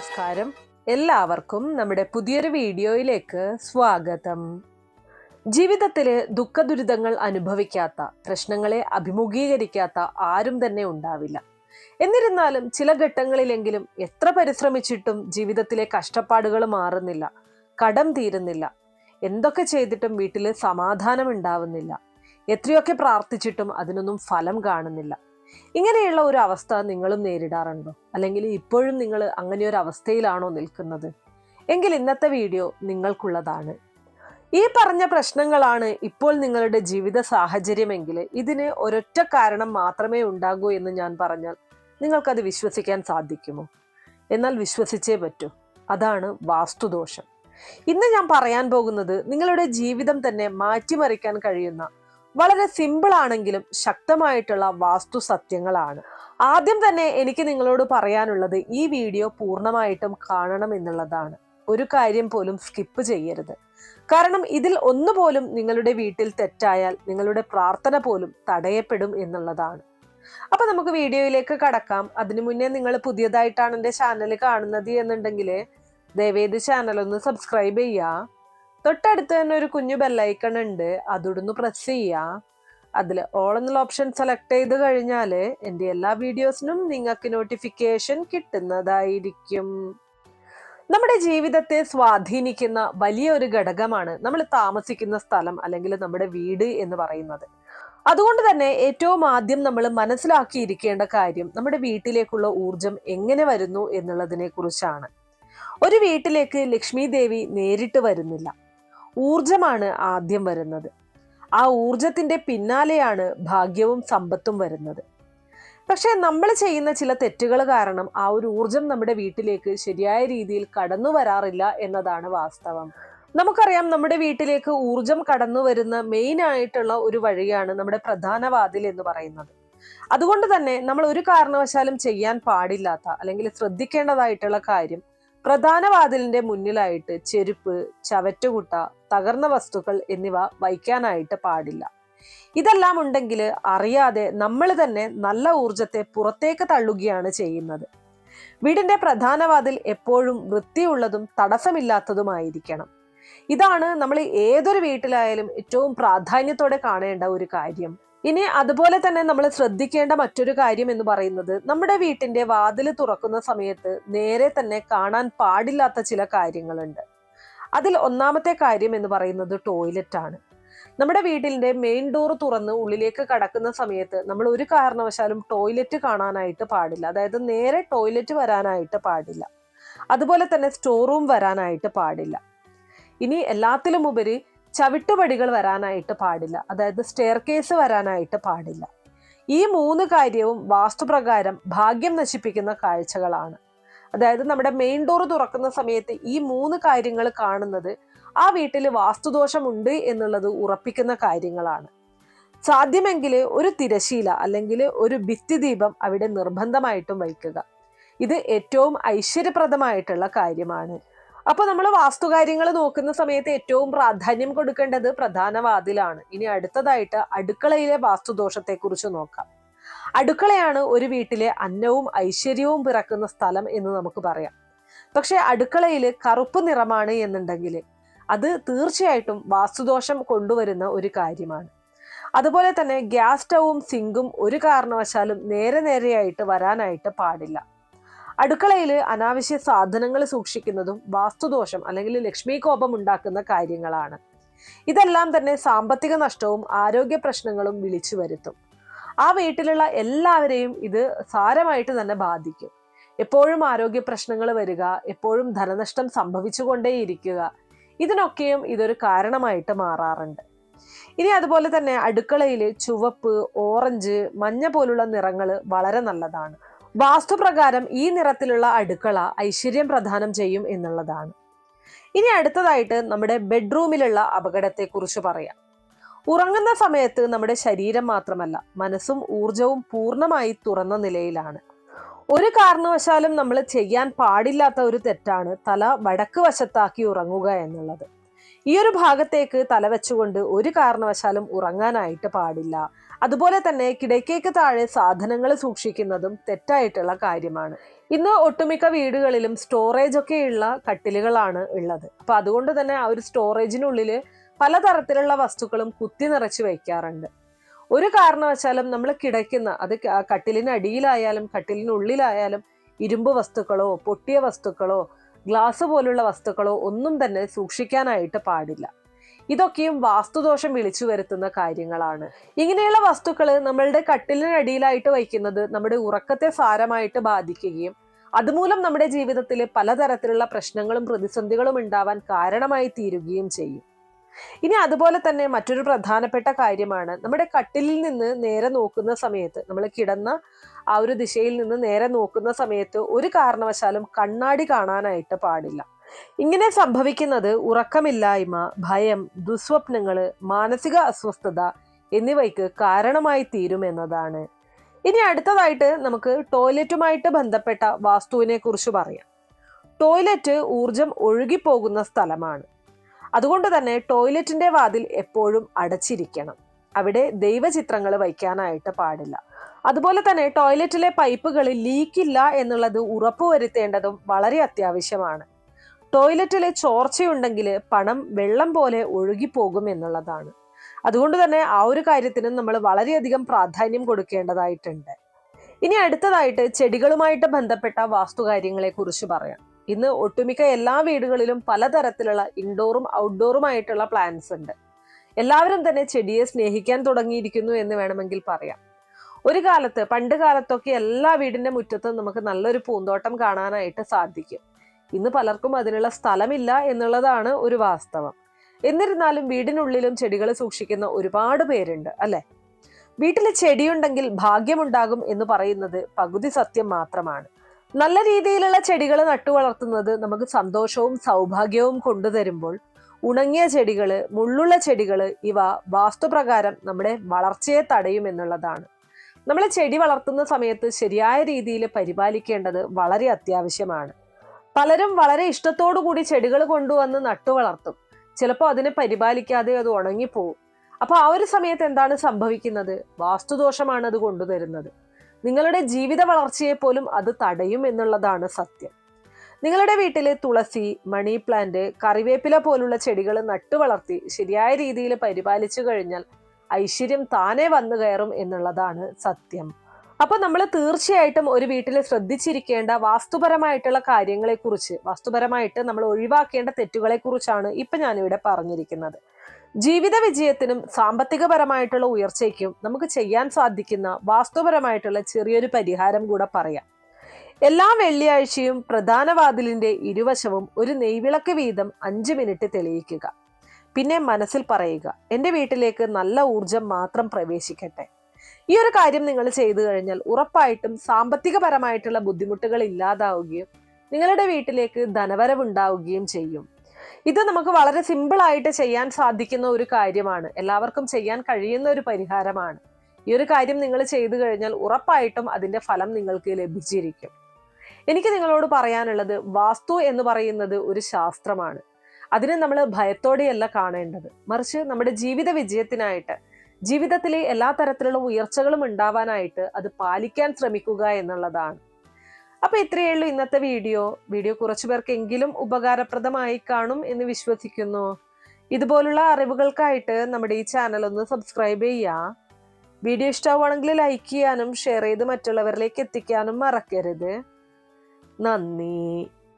നമസ്കാരം. എല്ലാവർക്കും നമ്മുടെ പുതിയൊരു വീഡിയോയിലേക്ക് സ്വാഗതം. ജീവിതത്തിലെ ദുഃഖദുരിതങ്ങൾ അനുഭവിക്കാത്ത പ്രശ്നങ്ങളെ അഭിമുഖീകരിക്കാത്ത ആരും തന്നെ ഉണ്ടാവില്ല. എന്നിരുന്നാലും ചില ഘട്ടങ്ങളിലെങ്കിലും എത്ര പരിശ്രമിച്ചിട്ടും ജീവിതത്തിലെ കഷ്ടപ്പാടുകൾ മാറുന്നില്ല കടം തീരുന്നില്ല. എന്തൊക്കെ ചെയ്തിട്ടും വീട്ടിൽ സമാധാനം ഉണ്ടാവുന്നില്ല. എത്രയൊക്കെ പ്രാർത്ഥിച്ചിട്ടും അതിനൊന്നും ഫലം കാണുന്നില്ല. ഇങ്ങനെയുള്ള ഒരു അവസ്ഥ നിങ്ങളും നേരിടാറുണ്ടോ? അല്ലെങ്കിൽ ഇപ്പോഴും നിങ്ങൾ അങ്ങനെ ഒരു അവസ്ഥയിലാണോ നിൽക്കുന്നത്? എങ്കിൽ ഇന്നത്തെ വീഡിയോ നിങ്ങൾക്കുള്ളതാണ്. ഈ പറഞ്ഞ പ്രശ്നങ്ങളാണ് ഇപ്പോൾ നിങ്ങളുടെ ജീവിത സാഹചര്യമെങ്കിൽ ഇതിന് ഒരൊറ്റ കാരണം മാത്രമേ ഉണ്ടാകൂ എന്ന് ഞാൻ പറഞ്ഞാൽ നിങ്ങൾക്കത് വിശ്വസിക്കാൻ സാധിക്കുമോ? എന്നാൽ വിശ്വസിച്ചേ പറ്റൂ. അതാണ് വാസ്തുദോഷം. ഇന്ന് ഞാൻ പറയാൻ പോകുന്നത് നിങ്ങളുടെ ജീവിതം തന്നെ മാറ്റിമറിക്കാൻ കഴിയുന്ന വളരെ സിമ്പിൾ ആണെങ്കിലും ശക്തമായിട്ടുള്ള വാസ്തു സത്യങ്ങളാണ് ആദ്യം തന്നെ എനിക്ക് നിങ്ങളോട് പറയാനുള്ളത് ഈ വീഡിയോ പൂർണമായിട്ടും കാണണം എന്നുള്ളതാണ്. ഒരു കാര്യം പോലും സ്കിപ്പ് ചെയ്യരുത്. കാരണം ഇതിൽ ഒന്നുപോലും നിങ്ങളുടെ വീട്ടിൽ തെറ്റായാൽ നിങ്ങളുടെ പ്രാർത്ഥന പോലും തടയപ്പെടും എന്നുള്ളതാണ്. അപ്പൊ നമുക്ക് വീഡിയോയിലേക്ക് കടക്കാം. അതിനു മുന്നേ നിങ്ങൾ പുതിയതായിട്ടാണ് എന്റെ ചാനൽ കാണുന്നത് എന്നുണ്ടെങ്കിൽ ദയവേത് ചാനൽ ഒന്ന് സബ്സ്ക്രൈബ് ചെയ്യുക. തൊട്ടടുത്ത് തന്നെ ഒരു കുഞ്ഞു ബെല്ലൈക്കൺ ഉണ്ട്. അതൊന്ന് പ്രസ് ചെയ്യുക അതിൽ ഓൾ എന്നുള്ള ഓപ്ഷൻ സെലക്ട് ചെയ്ത് കഴിഞ്ഞാൽ എന്റെ എല്ലാ വീഡിയോസിനും നിങ്ങൾക്ക് നോട്ടിഫിക്കേഷൻ കിട്ടുന്നതായിരിക്കും. നമ്മുടെ ജീവിതത്തെ സ്വാധീനിക്കുന്ന വലിയൊരു ഘടകമാണ് നമ്മൾ താമസിക്കുന്ന സ്ഥലം അല്ലെങ്കിൽ നമ്മുടെ വീട് എന്ന് പറയുന്നത്. അതുകൊണ്ട് തന്നെ ഏറ്റവും ആദ്യം നമ്മൾ മനസ്സിലാക്കിയിരിക്കേണ്ട കാര്യം നമ്മുടെ വീട്ടിലേക്കുള്ള ഊർജം എങ്ങനെ വരുന്നു എന്നുള്ളതിനെ കുറിച്ചാണ്. ഒരു വീട്ടിലേക്ക് ലക്ഷ്മി ദേവി നേരിട്ട് വരുന്നില്ല. ഊർജമാണ് ആദ്യം വരുന്നത്. ആ ഊർജത്തിന്റെ പിന്നാലെയാണ് ഭാഗ്യവും സമ്പത്തും വരുന്നത്. പക്ഷേ നമ്മൾ ചെയ്യുന്ന ചില തെറ്റുകൾ കാരണം ആ ഒരു ഊർജം നമ്മുടെ വീട്ടിലേക്ക് ശരിയായ രീതിയിൽ കടന്നു വരാറില്ല എന്നതാണ് വാസ്തവം. നമുക്കറിയാം നമ്മുടെ വീട്ടിലേക്ക് ഊർജം കടന്നു വരുന്ന മെയിൻ ആയിട്ടുള്ള ഒരു വഴിയാണ് നമ്മുടെ പ്രധാന വാതിൽ എന്ന് പറയുന്നത്. അതുകൊണ്ട് തന്നെ നമ്മൾ ഒരു കാരണവശാലും ചെയ്യാൻ പാടില്ലാത്ത അല്ലെങ്കിൽ ശ്രദ്ധിക്കേണ്ടതായിട്ടുള്ള കാര്യം പ്രധാന വാതിലിന്റെ മുന്നിലായിട്ട് ചെരുപ്പ് ചവറ്റുകുട്ട തകർന്ന വസ്തുക്കൾ എന്നിവ വയ്ക്കാനായിട്ട് പാടില്ല. ഇതെല്ലാം ഉണ്ടെങ്കിൽ അറിയാതെ നമ്മൾ തന്നെ നല്ല ഊർജത്തെ പുറത്തേക്ക് തള്ളുകയാണ് ചെയ്യുന്നത്. വീടിന്റെ പ്രധാന വാതിൽ എപ്പോഴും വൃത്തിയുള്ളതും തടസ്സമില്ലാത്തതുമായിരിക്കണം. ഇതാണ് നമ്മൾ ഏതൊരു വീട്ടിലായാലും ഏറ്റവും പ്രാധാന്യത്തോടെ കാണേണ്ട ഒരു കാര്യം. ഇനി അതുപോലെ തന്നെ നമ്മൾ ശ്രദ്ധിക്കേണ്ട മറ്റൊരു കാര്യം എന്ന് പറയുന്നത് നമ്മുടെ വീട്ടിന്റെ വാതിൽ തുറക്കുന്ന സമയത്ത് നേരെ തന്നെ കാണാൻ പാടില്ലാത്ത ചില കാര്യങ്ങളുണ്ട്. അതിൽ ഒന്നാമത്തെ കാര്യം എന്ന് പറയുന്നത് ടോയ്ലറ്റ് ആണ്. നമ്മുടെ വീട്ടിന്റെ മെയിൻ ഡോർ തുറന്ന് ഉള്ളിലേക്ക് കടക്കുന്ന സമയത്ത് നമ്മൾ ഒരു കാരണവശാലും ടോയ്ലറ്റ് കാണാനായിട്ട് പാടില്ല. അതായത് നേരെ ടോയ്ലറ്റ് വരാനായിട്ട് പാടില്ല. അതുപോലെ തന്നെ സ്റ്റോർ റൂം വരാനായിട്ട് പാടില്ല. ഇനി എല്ലാത്തിലും ഉപരി ചവിട്ടുപടികൾ വരാനായിട്ട് പാടില്ല. അതായത് സ്റ്റെയർ കേസ് വരാനായിട്ട് പാടില്ല. ഈ മൂന്ന് കാര്യവും വാസ്തുപ്രകാരം ഭാഗ്യം നശിപ്പിക്കുന്ന കാഴ്ചകളാണ്. അതായത് നമ്മുടെ മെയിൻ ഡോർ തുറക്കുന്ന സമയത്ത് ഈ മൂന്ന് കാര്യങ്ങൾ കാണുന്നത് ആ വീട്ടിൽ വാസ്തുദോഷമുണ്ട് എന്നുള്ളത് ഉറപ്പിക്കുന്ന കാര്യങ്ങളാണ്. സാധ്യമെങ്കിൽ ഒരു തിരശീല അല്ലെങ്കിൽ ഒരു ഭിത്തിദീപം അവിടെ നിർബന്ധമായിട്ടും വയ്ക്കുക. ഇത് ഏറ്റവും ഐശ്വര്യപ്രദമായിട്ടുള്ള കാര്യമാണ്. അപ്പോൾ നമ്മൾ വാസ്തുകാര്യങ്ങൾ നോക്കുന്ന സമയത്ത് ഏറ്റവും പ്രാധാന്യം കൊടുക്കേണ്ടത് പ്രധാന വാതിലാണ് ഇനി അടുത്തതായിട്ട് അടുക്കളയിലെ വാസ്തുദോഷത്തെ കുറിച്ച് നോക്കാം. അടുക്കളയാണ് ഒരു വീട്ടിലെ അന്നവും ഐശ്വര്യവും പിറക്കുന്ന സ്ഥലം എന്ന് നമുക്ക് പറയാം. പക്ഷെ അടുക്കളയിൽ കറുപ്പ് നിറമാണ് എന്നുണ്ടെങ്കിൽ അത് തീർച്ചയായിട്ടും വാസ്തുദോഷം കൊണ്ടുവരുന്ന ഒരു കാര്യമാണ്. അതുപോലെ തന്നെ ഗ്യാസ് സ്റ്റൗവും സിങ്കും ഒരു കാരണവശാലും നേരെ നേരെയായിട്ട് വരാനായിട്ട് പാടില്ല. അടുക്കളയിൽ അനാവശ്യ സാധനങ്ങൾ സൂക്ഷിക്കുന്നതും വാസ്തുദോഷം അല്ലെങ്കിൽ ലക്ഷ്മി കോപം ഉണ്ടാക്കുന്ന കാര്യങ്ങളാണ്. ഇതെല്ലാം തന്നെ സാമ്പത്തിക നഷ്ടവും ആരോഗ്യ പ്രശ്നങ്ങളും വിളിച്ചു വരുത്തും. ആ വീട്ടിലുള്ള എല്ലാവരെയും ഇത് സാരമായിട്ട് തന്നെ ബാധിക്കും. എപ്പോഴും ആരോഗ്യ പ്രശ്നങ്ങൾ വരിക എപ്പോഴും ധനനഷ്ടം സംഭവിച്ചുകൊണ്ടേയിരിക്കുക ഇതിനൊക്കെയും ഇതൊരു കാരണമായിട്ട് മാറാറുണ്ട്. ഇനി അതുപോലെ തന്നെ അടുക്കളയിൽ ചുവപ്പ് ഓറഞ്ച് മഞ്ഞ പോലുള്ള നിറങ്ങൾ വളരെ നല്ലതാണ്. വാസ്തുപ്രകാരം ഈ നിറത്തിലുള്ള അടുക്കള ഐശ്വര്യം പ്രദാനം ചെയ്യും എന്നുള്ളതാണ്. ഇനി അടുത്തതായിട്ട് നമ്മുടെ ബെഡ്റൂമിലുള്ള അപകടത്തെക്കുറിച്ച് പറയാം. ഉറങ്ങുന്ന സമയത്ത് നമ്മുടെ ശരീരം മാത്രമല്ല മനസ്സും ഊർജവും പൂർണമായി തുറന്ന നിലയിലാണ്. ഒരു കാരണവശാലും നമ്മൾ ചെയ്യാൻ പാടില്ലാത്ത ഒരു തെറ്റാണ് തല വടക്ക് വശത്താക്കി ഉറങ്ങുക എന്നുള്ളത്. ഈ ഒരു ഭാഗത്തേക്ക് തലവെച്ചുകൊണ്ട് ഒരു കാരണവശാലും ഉറങ്ങാനായിട്ട് പാടില്ല. അതുപോലെ തന്നെ കിടക്കയ്ക്ക് താഴെ സാധനങ്ങൾ സൂക്ഷിക്കുന്നതും തെറ്റായിട്ടുള്ള കാര്യമാണ്. ഇന്ന് ഒട്ടുമിക്ക വീടുകളിലും സ്റ്റോറേജ് ഒക്കെയുള്ള കട്ടിലുകളാണ് ഉള്ളത്. അപ്പൊ അതുകൊണ്ട് തന്നെ ആ ഒരു സ്റ്റോറേജിനുള്ളിൽ പലതരത്തിലുള്ള വസ്തുക്കളും കുത്തി നിറച്ച് വയ്ക്കാറുണ്ട് ഒരു കാരണവശാലും നമ്മൾ കിടക്കുന്ന അത് കട്ടിലിനടിയിലായാലും കട്ടിലിനുള്ളിലായാലും ഇരുമ്പ് വസ്തുക്കളോ പൊട്ടിയ വസ്തുക്കളോ ഗ്ലാസ് പോലുള്ള വസ്തുക്കളോ ഒന്നും തന്നെ സൂക്ഷിക്കാനായിട്ട് പാടില്ല. ഇതൊക്കെയും വാസ്തുദോഷം വിളിച്ചു വരുത്തുന്ന കാര്യങ്ങളാണ്. ഇങ്ങനെയുള്ള വസ്തുക്കൾ നമ്മളുടെ കട്ടിലിനടിയിലായിട്ട് വയ്ക്കുന്നത് നമ്മുടെ ഉറക്കത്തെ സാരമായിട്ട് ബാധിക്കുകയും അതുമൂലം നമ്മുടെ ജീവിതത്തിൽ പലതരത്തിലുള്ള പ്രശ്നങ്ങളും പ്രതിസന്ധികളും ഉണ്ടാവാൻ കാരണമായി തീരുകയും ചെയ്യും. ഇനി അതുപോലെ തന്നെ മറ്റൊരു പ്രധാനപ്പെട്ട കാര്യമാണ്. നമ്മുടെ കട്ടിലിൽ നിന്ന് നേരെ നോക്കുന്ന സമയത്ത് നമ്മൾ കിടന്ന ആ ഒരു ദിശയിൽ നിന്ന് നേരെ നോക്കുന്ന സമയത്ത് ഒരു കാരണവശാലും കണ്ണാടി കാണാനായിട്ട് പാടില്ല. ഇങ്ങനെ സംഭവിക്കുന്നത് ഉറക്കമില്ലായ്മ ഭയം ദുസ്വപ്നങ്ങൾ മാനസിക അസ്വസ്ഥത എന്നിവയ്ക്ക് കാരണമായി തീരുമെന്നതാണ് ഇനി അടുത്തതായിട്ട് നമുക്ക് ടോയ്ലറ്റുമായിട്ട് ബന്ധപ്പെട്ട വാസ്തുവിനെ കുറിച്ച് പറയാം. ടോയ്ലറ്റ് ഊർജം ഒഴുകിപ്പോകുന്ന സ്ഥലമാണ്. അതുകൊണ്ട് തന്നെ ടോയ്ലറ്റിന്റെ വാതിൽ എപ്പോഴും അടച്ചിരിക്കണം. അവിടെ ദൈവചിത്രങ്ങൾ വയ്ക്കാനായിട്ട് പാടില്ല. അതുപോലെ തന്നെ ടോയ്ലറ്റിലെ പൈപ്പുകളിൽ ലീക്കില്ല എന്നുള്ളത് ഉറപ്പുവരുത്തേണ്ടതും വളരെ അത്യാവശ്യമാണ്. ടോയ്ലറ്റിലെ ചോർച്ചയുണ്ടെങ്കിൽ പണം വെള്ളം പോലെ ഒഴുകിപ്പോകും എന്നുള്ളതാണ്. അതുകൊണ്ട് തന്നെ ആ ഒരു കാര്യത്തിനും നമ്മൾ വളരെയധികം പ്രാധാന്യം കൊടുക്കേണ്ടതായിട്ടുണ്ട്. ഇനി അടുത്തതായിട്ട് ചെടികളുമായിട്ട് ബന്ധപ്പെട്ട വാസ്തുകാര്യങ്ങളെ കുറിച്ച് പറയാം. ഇന്ന് ഒട്ടുമിക്ക എല്ലാ വീടുകളിലും പലതരത്തിലുള്ള ഇൻഡോറും ഔട്ട്ഡോറും ആയിട്ടുള്ള പ്ലാന്റ്സ് ഉണ്ട്. എല്ലാവരും തന്നെ ചെടിയെ സ്നേഹിക്കാൻ തുടങ്ങിയിരിക്കുന്നു എന്ന് വേണമെങ്കിൽ പറയാം. ഒരു കാലത്ത് പണ്ട് കാലത്തൊക്കെ എല്ലാ വീടിന്റെ മുറ്റത്തും നമുക്ക് നല്ലൊരു പൂന്തോട്ടം കാണാനായിട്ട് സാധിക്കും. ഇന്ന് പലർക്കും അതിനുള്ള സ്ഥലമില്ല എന്നുള്ളതാണ് ഒരു വാസ്തവം. എന്നിരുന്നാലും വീടിനുള്ളിലും ചെടികൾ സൂക്ഷിക്കുന്ന ഒരുപാട് പേരുണ്ട് അല്ലെ? വീട്ടിൽ ചെടിയുണ്ടെങ്കിൽ ഭാഗ്യമുണ്ടാകും എന്ന് പറയുന്നത് പകുതി സത്യം മാത്രമാണ്. നല്ല രീതിയിലുള്ള ചെടികൾ നട്ടു വളർത്തുന്നത് നമുക്ക് സന്തോഷവും സൗഭാഗ്യവും കൊണ്ടുതരുമ്പോൾ ഉണങ്ങിയ ചെടികൾ മുള്ളുള്ള ചെടികൾ ഇവ വാസ്തുപ്രകാരം നമ്മുടെ വളർച്ചയെ തടയും എന്നുള്ളതാണ്. നമ്മൾ ചെടി വളർത്തുന്ന സമയത്ത് ശരിയായ രീതിയിൽ പരിപാലിക്കേണ്ടത് വളരെ അത്യാവശ്യമാണ്. പലരും വളരെ ഇഷ്ടത്തോടു കൂടി ചെടികൾ കൊണ്ടുവന്ന് നട്ടു വളർത്തും. ചിലപ്പോൾ അതിനെ പരിപാലിക്കാതെ അത് ഉണങ്ങിപ്പോവും. അപ്പോൾ ആ ഒരു സമയത്ത് എന്താണ് സംഭവിക്കുന്നത്? വാസ്തുദോഷമാണ് അത് കൊണ്ടുതരുന്നത്. നിങ്ങളുടെ ജീവിത വളർച്ചയെ പോലും അത് തടയും എന്നുള്ളതാണ് സത്യം. നിങ്ങളുടെ വീട്ടിലെ തുളസി മണി പ്ലാന്റ് കറിവേപ്പില പോലുള്ള ചെടികൾ നട്ടു വളർത്തി ശരിയായ രീതിയിൽ പരിപാലിച്ചു കഴിഞ്ഞാൽ ഐശ്വര്യം താനെ വന്നു കയറും എന്നുള്ളതാണ് സത്യം. അപ്പൊ നമ്മൾ തീർച്ചയായിട്ടും ഒരു വീട്ടിൽ ശ്രദ്ധിച്ചിരിക്കേണ്ട വാസ്തുപരമായിട്ടുള്ള കാര്യങ്ങളെക്കുറിച്ച് വാസ്തുപരമായിട്ട് നമ്മൾ ഒഴിവാക്കേണ്ട തെറ്റുകളെ കുറിച്ചാണ് ഇപ്പൊ ഞാനിവിടെ പറഞ്ഞിരിക്കുന്നത്. ജീവിത വിജയത്തിനും സാമ്പത്തികപരമായിട്ടുള്ള ഉയർച്ചയ്ക്കും നമുക്ക് ചെയ്യാൻ സാധിക്കുന്ന വാസ്തുപരമായിട്ടുള്ള ചെറിയൊരു പരിഹാരം കൂടെ പറയാം. എല്ലാ വെള്ളിയാഴ്ചയും പ്രധാന വാതിലിന്റെ ഇരുവശവും ഒരു നെയ്വിളക്ക് വീതം അഞ്ച് മിനിറ്റ് തെളിയിക്കുക. പിന്നെ മനസ്സിൽ പറയുക എന്റെ വീട്ടിലേക്ക് നല്ല ഊർജം മാത്രം പ്രവേശിക്കട്ടെ. ഈ ഒരു കാര്യം നിങ്ങൾ ചെയ്തു കഴിഞ്ഞാൽ ഉറപ്പായിട്ടും സാമ്പത്തികപരമായിട്ടുള്ള ബുദ്ധിമുട്ടുകൾ ഇല്ലാതാവുകയും നിങ്ങളുടെ വീട്ടിലേക്ക് ധനവരവുണ്ടാവുകയും ചെയ്യും. ഇത് നമുക്ക് വളരെ സിമ്പിൾ ആയിട്ട് ചെയ്യാൻ സാധിക്കുന്ന ഒരു കാര്യമാണ്. എല്ലാവർക്കും ചെയ്യാൻ കഴിയുന്ന ഒരു പരിഹാരമാണ്. ഈ ഒരു കാര്യം നിങ്ങൾ ചെയ്തു കഴിഞ്ഞാൽ ഉറപ്പായിട്ടും അതിന്റെ ഫലം നിങ്ങൾക്ക് ലഭിച്ചിരിക്കും. എനിക്ക് നിങ്ങളോട് പറയാനുള്ളത് വാസ്തു എന്ന് പറയുന്നത് ഒരു ശാസ്ത്രമാണ്. അതിനെ നമ്മൾ ഭയത്തോടെയല്ല കാണേണ്ടത്. മറിച്ച് നമ്മുടെ ജീവിത വിജയത്തിനായിട്ട് ജീവിതത്തിലെ എല്ലാ തരത്തിലുള്ള ഉയർച്ചകളും ഉണ്ടാവാനായിട്ട് അത് പാലിക്കാൻ ശ്രമിക്കുക എന്നുള്ളതാണ്. അപ്പൊ ഇത്രയേ ഉള്ളൂ ഇന്നത്തെ വീഡിയോ. വീഡിയോ കുറച്ചു പേർക്കെങ്കിലും ഉപകാരപ്രദമായി കാണും എന്ന് വിശ്വസിക്കുന്നു. ഇതുപോലുള്ള അറിവുകൾക്കായിട്ട് നമ്മുടെ ഈ ചാനൽ ഒന്ന് സബ്സ്ക്രൈബ് ചെയ്യുക വീഡിയോ ഇഷ്ടമാവുകയാണെങ്കിൽ ലൈക്ക് ചെയ്യാനും ഷെയർ ചെയ്ത് മറ്റുള്ളവരിലേക്ക് എത്തിക്കാനും മറക്കരുത്. നന്ദി.